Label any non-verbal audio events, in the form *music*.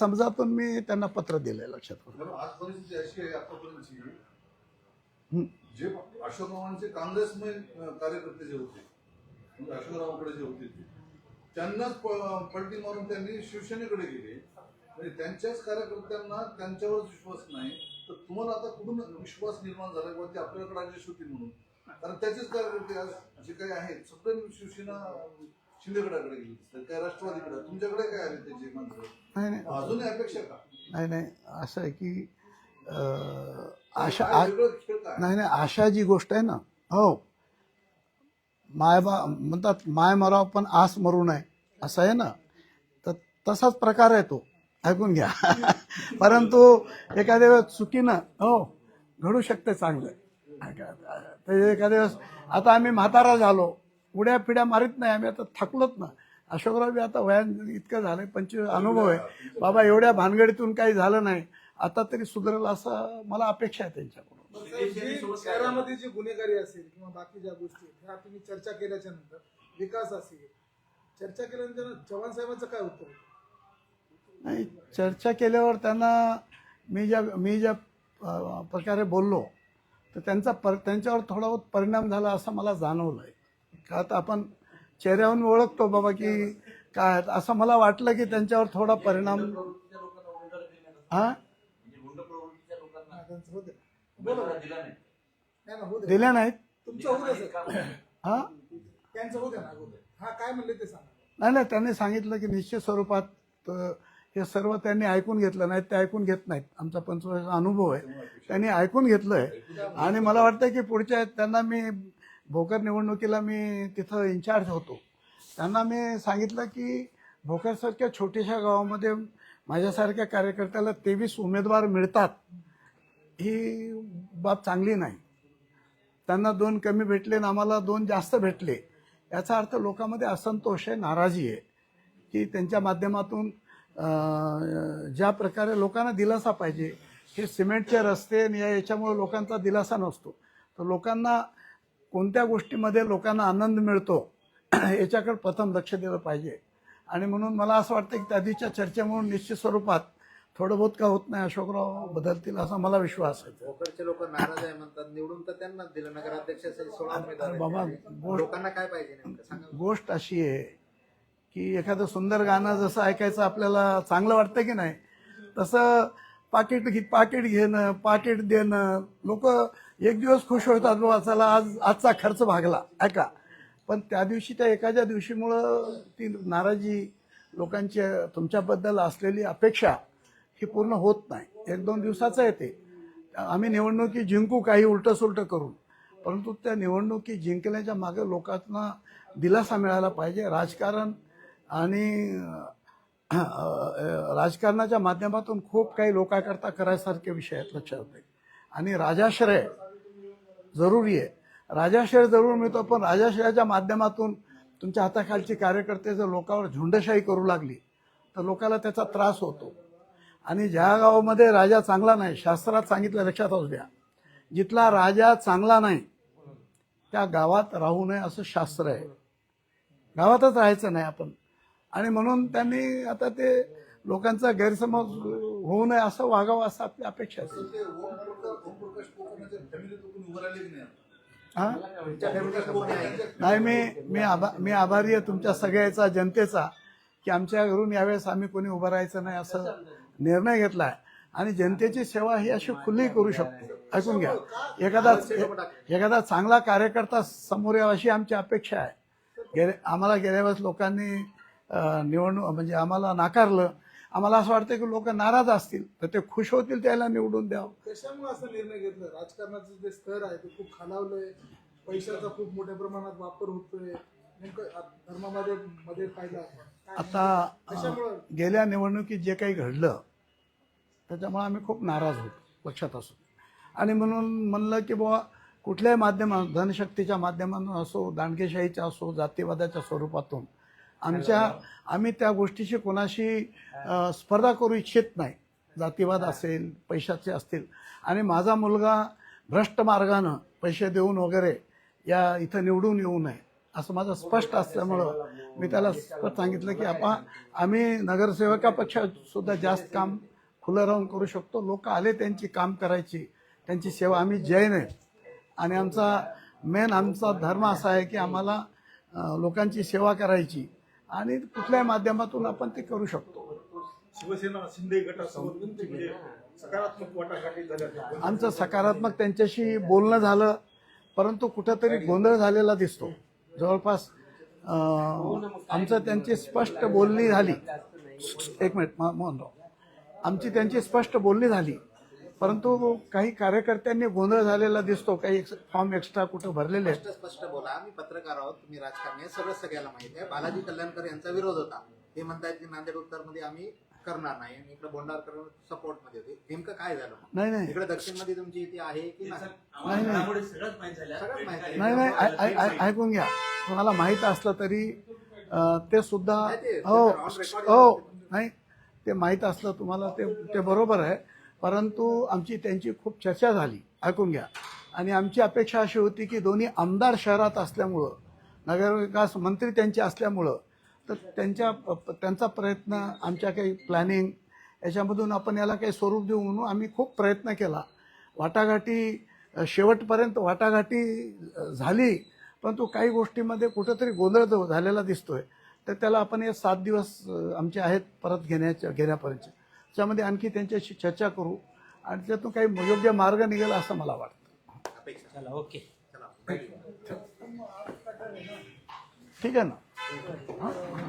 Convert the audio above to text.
समजातून मी त्यांना पत्र दिलंय लक्षात आज परिस्थिती अशी आहे आतापर्यंतची. जे अशोकरावांचे काँग्रेसमय कार्यकर्ते जे होते म्हणजे अशोकरावांकडे जे होते ते त्यांनाच पलटी मारून त्यांनी शिवसेनेकडे गेले. म्हणजे त्यांच्याच कार्यकर्त्यांना त्यांच्यावर विश्वास नाही. तर तुम्हाला आता कुठून विश्वास निर्माण झाला किंवा ते आपल्याकडे ऍडजस्ट होतील म्हणून? कारण त्याचेच कार्यकर्ते आज जे काही आहेत सगळे शिवसेना शिंदेगडाकडे गेले दिसतात काय राष्ट्रवादीकडे? तुमच्याकडे काय आले त्याचे माणसं? नाही नाही. अजूनही अपेक्षा का? नाही नाही. असं आहे की अं, आशा काय आ- वेगळं खेळ काय नाही नाही. आशा जी गोष्ट आहे ना हो. माय बा म्हणतात माय मराव पण आस मरू नये. असं आहे ना? तर तसाच प्रकार आहे तो. ऐकून घ्या. *laughs* परंतु एखाद्या वेळेस चुकीनं हो घडू शकते चांगलं. तर एखाद्या वेळेस आता आम्ही म्हातारा झालो. उड्या पिड्या मारित नाही आम्ही आता थकलोच ना. अशोकराव बी आता वया इतकं झालं पंचवीस अनुभव आहे. बाबा एवढ्या भानगडीतून काही झालं नाही. आता तरी सुधरेल असं मला अपेक्षा आहे त्यांच्याकडून. शहरामध्ये जी गुन्हेगारी असेल किंवा बाकी ज्या गोष्टी ह्या तुम्ही चर्चा केल्याच्यानंतर विकास असेल चर्चा केल्यानंतर चव्हाण साहेबांचं काय उत्तर? नाही चर्चा केल्यावर त्यांना मी ज्या मी ज्या प्रकारे बोललो तर त्यांचा पर त्यांच्यावर थोडा बहुत परिणाम झाला असं मला जाणवलं आहे आता आपण चेहऱ्यावरून ओळखतो बाबा की काय. असं मला वाटलं की त्यांच्यावर थोडा परिणाम हा. दिल्या नाहीत. हा. हा नाही नाही त्यांनी सांगितलं की निश्चित स्वरूपात हे सर्व त्यांनी ऐकून घेतलं नाही ते ऐकून घेत नाहीत आमचा पंचवर्षाचा अनुभव आहे त्यांनी ऐकून घेतलंय आणि मला वाटतं की पुढच्या त्यांना मी भोकर निवडणुकीला मी तिथं इन्चार्ज होतो. त्यांना मी सांगितलं की भोकरसारख्या छोट्याशा गावामध्ये माझ्यासारख्या कार्यकर्त्याला तेवीस उमेदवार मिळतात ही बाब चांगली नाही. त्यांना दोन कमी भेटले आणि आम्हाला दोन जास्त भेटले. याचा अर्थ लोकांमध्ये असंतोष आहे नाराजी आहे की त्यांच्या माध्यमातून ज्या प्रकारे लोकांना दिलासा पाहिजे हे सिमेंटचे रस्ते आणि या याच्यामुळे लोकांचा दिलासा नसतो. तर लोकांना कोणत्या गोष्टीमध्ये लोकांना आनंद मिळतो *clears throat* याच्याकडे प्रथम लक्ष दिलं पाहिजे. आणि म्हणून मला असं वाटतं की त्या दिवशीच्या चर्चेमुळे निश्चित स्वरूपात थोडं बहुत का होत नाही अशोकराव बदलतील असा मला विश्वास आहे. भोकरचे लोक नाराज आहे म्हणतात. निवडून तर त्यांनाच दिलं. आहेत. बाबा लोकांना काय पाहिजे गोष्ट अशी आहे की एखादं सुंदर गाणं जसं ऐकायचं आपल्याला चांगलं वाटतं की नाही तसं पाकिट घे पाकिट घेणं पाकिट देणं लोक एक दिवस खुश होतात बाबा चला आज आजचा खर्च भागला. ऐका पण त्या दिवशी त्या एखाद्या दिवशीमुळं ती नाराजी लोकांची तुमच्याबद्दल असलेली अपेक्षा ही पूर्ण होत नाही. एक दोन दिवसाचं येते. आम्ही निवडणुकी जिंकू काही उलटं सुलटं करून. परंतु त्या निवडणुकी जिंकण्याच्या मागे लोकांना दिलासा मिळाला पाहिजे. राजकारण आणि राजकारणाच्या माध्यमातून खूप काही लोकांकरता करायसारखे विषय आहेत लक्षात आणि राजाश्रय जरुरी आहे. राजाश्रय जरूर मिळतो पण राजाश्रयाच्या माध्यमातून तुमच्या हाताखालची कार्यकर्ते जर लोकांवर झुंडशाही करू लागली तर लोकाला त्याचा त्रास होतो. आणि ज्या गावामध्ये राजा चांगला नाही शास्त्रात सांगितलं लक्षात असू द्या. जिथला राजा चांगला नाही त्या गावात राहू नये असं शास्त्र आहे. गावातच राहायचं नाही आपण. आणि म्हणून त्यांनी आता ते लोकांचा गैरसमज होऊ नये असं वागावं असं आपली अपेक्षा असते ते ओमप्रकाश ओमप्रकाश कोकणाच्या फॅमिलीत कोणी उभं राहिले की नाही आता? हा? तुमच्या फॅमिलीत कोणी आहे नाही मी मी आभा मी आभारी आहे तुमच्या सगळ्याचा जनतेचा की आमच्या घरून यावेळेस आम्ही कोणी उभं राहायचं नाही असं निर्णय घेतला आहे आणि जनतेची सेवा ही अशी खुली करू शकतो. ऐकून घ्या. एखादा एखादा चांगला कार्यकर्ता समोर यावा अशी आमची अपेक्षा आहे. गेले आम्हाला गेल्या वेळेस लोकांनी अं, निवडणूक म्हणजे आम्हाला नाकारलं. आम्हाला असं वाटतं की लोक नाराज असतील तर ते खुश होतील त्याला निवडून द्यावं. कशामुळे असं निर्णय घेतला? राजकारणाचं जे स्तर आहे ते खूप खालावलंय. पैशाचा खूप मोठ्या प्रमाणात वापर होतोय. धर्मामध्ये मध्ये पाहिलं आता गेल्या निवडणुकीत जे काही घडलं त्याच्यामुळे आम्ही खूप नाराज होतो लक्षात असू. आणि म्हणून म्हणलं की बुवा कुठल्याही माध्यमात धनशक्तीच्या माध्यमातून असो दांडगेशाहीच्या असो जातीवादाच्या स्वरूपातून आमच्या आम्ही त्या गोष्टीशी कोणाशी स्पर्धा करू इच्छित नाही. जातीवाद असेल पैशाचे असतील. आणि माझा मुलगा भ्रष्ट मार्गानं पैसे देऊन वगैरे या इथं निवडून येऊ नये असं माझं स्पष्ट असल्यामुळं मी त्याला स्पष्ट सांगितलं की आपण आम्ही नगरसेवकापेक्षा सुद्धा जास्त काम खुलं राहून करू शकतो. लोक आले त्यांची काम करायची त्यांची सेवा आम्ही जैन आहे. आणि आमचा मेन आमचा धर्म असा आहे की आम्हाला लोकांची सेवा करायची. आणि कुठल्याही माध्यमातून आपण ते करू शकतो. शिवसेना शिंदे म्हणजे सकारात्मक आमचं सकारात्मक त्यांच्याशी बोलणं झालं परंतु कुठंतरी गोंधळ झालेला दिसतो. जवळपास आमचं त्यांची स्पष्ट बोलणी झाली. एक मिनिट मोहनराव. आमची त्यांची स्पष्ट बोलणी झाली. परंतु काही कार्यकर्त्यांनी गोंधळ झालेला दिसतो. काही फॉर्म एक्स्ट्रा कुठं भरलेले आहेत. स्पष्ट स्पष्ट बोला. आम्ही पत्रकार आहोत. तुम्ही राजकारणी आहे. सगळं सगळ्याला माहिती आहे. बालाजी कल्याणकर यांचा विरोध होता. ते म्हणतायत की नांदेड उत्तरमध्ये आम्ही करणार नाही. आणि इकडे बोंडारकर सपोर्टमध्ये होते. नेमकं काय झालं नाही नाही. इकडे दक्षिणमध्ये तुमची इथे आहे की नाही नाही, नाही. सगळंच माहिती ऐकून घ्या. तुम्हाला माहीत असलं तरी ते सुद्धा हो हो. नाही ते माहीत असलं तुम्हाला ते ते बरोबर आहे. परंतु आमची त्यांची खूप चर्चा झाली. ऐकून घ्या. आणि आमची अपेक्षा अशी होती की दोन्ही आमदार शहरात असल्यामुळं नगरविकास मंत्री त्यांचे असल्यामुळं तर त्यांच्या त्यांचा प्रयत्न आमच्या काही प्लॅनिंग याच्यामधून आपण याला काही स्वरूप देऊ म्हणून आम्ही खूप प्रयत्न केला. वाटाघाटी शेवटपर्यंत वाटाघाटी झाली परंतु काही गोष्टीमध्ये कुठंतरी गोंधळ झालेला दिसतोय. तर त्याला आपण हे सात दिवस आमचे आहेत परत घेण्याच्या घेण्यापर्यंत. त्याच्यामध्ये आणखी त्यांच्याशी चर्चा करू. आणि त्यातून काही योग्य मार्ग निघेल असं मला वाटतं. चला ओके. ठीक आहे ना?